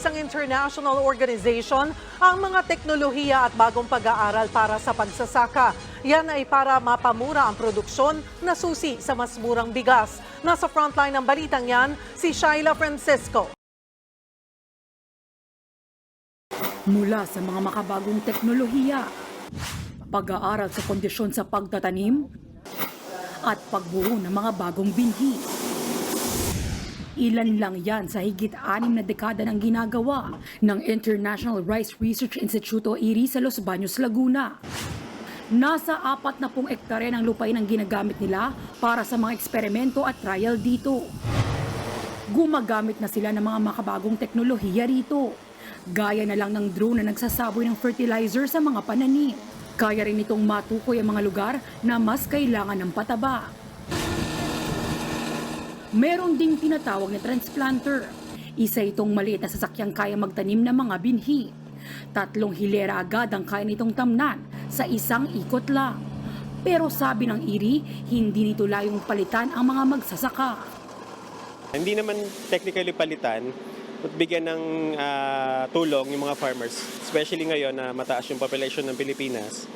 isang international organization ang mga teknolohiya at bagong pag-aaral para sa pagsasaka. Yan ay para mapamura ang produksyon na susi sa mas murang bigas. Nasa frontline ng balitang yan, si Shaila Francisco. Mula sa mga makabagong teknolohiya, pag-aaral sa kondisyon sa pagtatanim, at pagbuo ng mga bagong binhi. Ilan lang yan sa higit anim na dekada ng ginagawa ng International Rice Research Institute o IRI sa Los Baños, Laguna. Nasa apat na pong ektarya ng lupain ang ginagamit nila para sa mga eksperimento at trial dito. Gumagamit na sila ng mga makabagong teknolohiya rito. Gaya na lang ng drone na nagsasaboy ng fertilizer sa mga pananim. Kaya rin itong matukoy ang mga lugar na mas kailangan ng pataba. Meron ding tinatawag na transplanter. Isa itong maliit na sasakyang kaya magtanim ng mga binhi. Tatlong hilera agad ang kaya nitong tamnan sa isang ikot lang. Pero sabi ng IRI, hindi nito layong palitan ang mga magsasaka. Hindi naman technically palitan, but bigyan ng ah, tulong yung mga farmers, especially ngayon na mataas yung population ng Pilipinas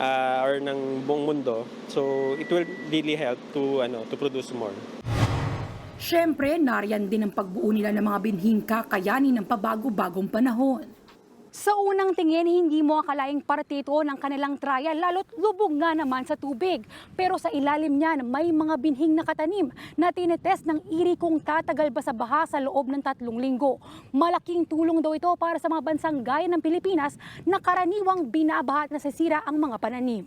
ah, or ng buong mundo. So it will really help to ano to produce more. Siyempre, nariyan din ang pagbuo nila ng mga binhing kakayanin ng pabago-bagong panahon. Sa unang tingin, hindi mo akalaing parte ito ng kanilang trial, lalo't lubog nga naman sa tubig. Pero sa ilalim niyan, may mga binhing nakatanim na tinetest ng iri kung tatagal ba sa baha sa loob ng tatlong linggo. Malaking tulong daw ito para sa mga bansang gaya ng Pilipinas na karaniwang binabaha at nasisira ang mga pananim.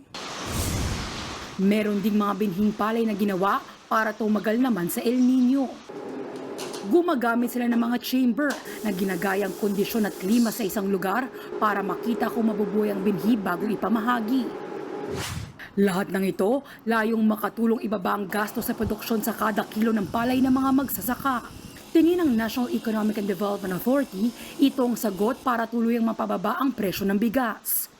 Meron ding mga binhing palay na ginawa para tumagal naman sa El Nino. Gumagamit sila ng mga chamber na ginagayang kondisyon at klima sa isang lugar para makita kung mabubuhay ang binhi bago ipamahagi. Lahat ng ito, layong makatulong ibaba ang gasto sa produksyon sa kada kilo ng palay ng mga magsasaka. Tingin ng National Economic and Development Authority, itong sagot para tuluyang mapababa ang presyo ng bigas.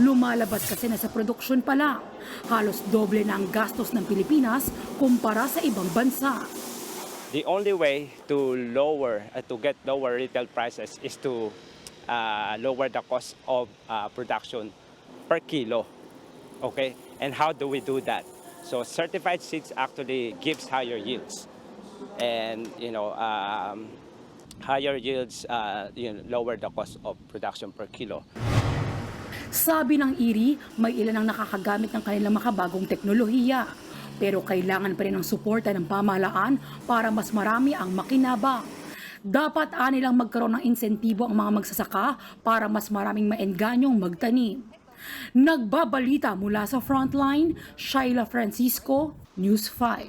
Lumalabas kasi na sa produksyon pa lang, halos doble na ang gastos ng Pilipinas kumpara sa ibang bansa. The only way to lower, uh, to get lower retail prices is to uh, lower the cost of uh, production per kilo. Okay, and how do we do that? So certified seeds actually gives higher yields, and you know um, higher yields uh, you know, lower the cost of production per kilo. Sabi ng IRI, may ilan ang nakakagamit ng kanilang makabagong teknolohiya. Pero kailangan pa rin ng suporta ng pamahalaan para mas marami ang makinabang. Dapat anilang magkaroon ng insentibo ang mga magsasaka para mas maraming maenganyong magtanim. Nagbabalita mula sa Frontline, Shaila Francisco, News 5.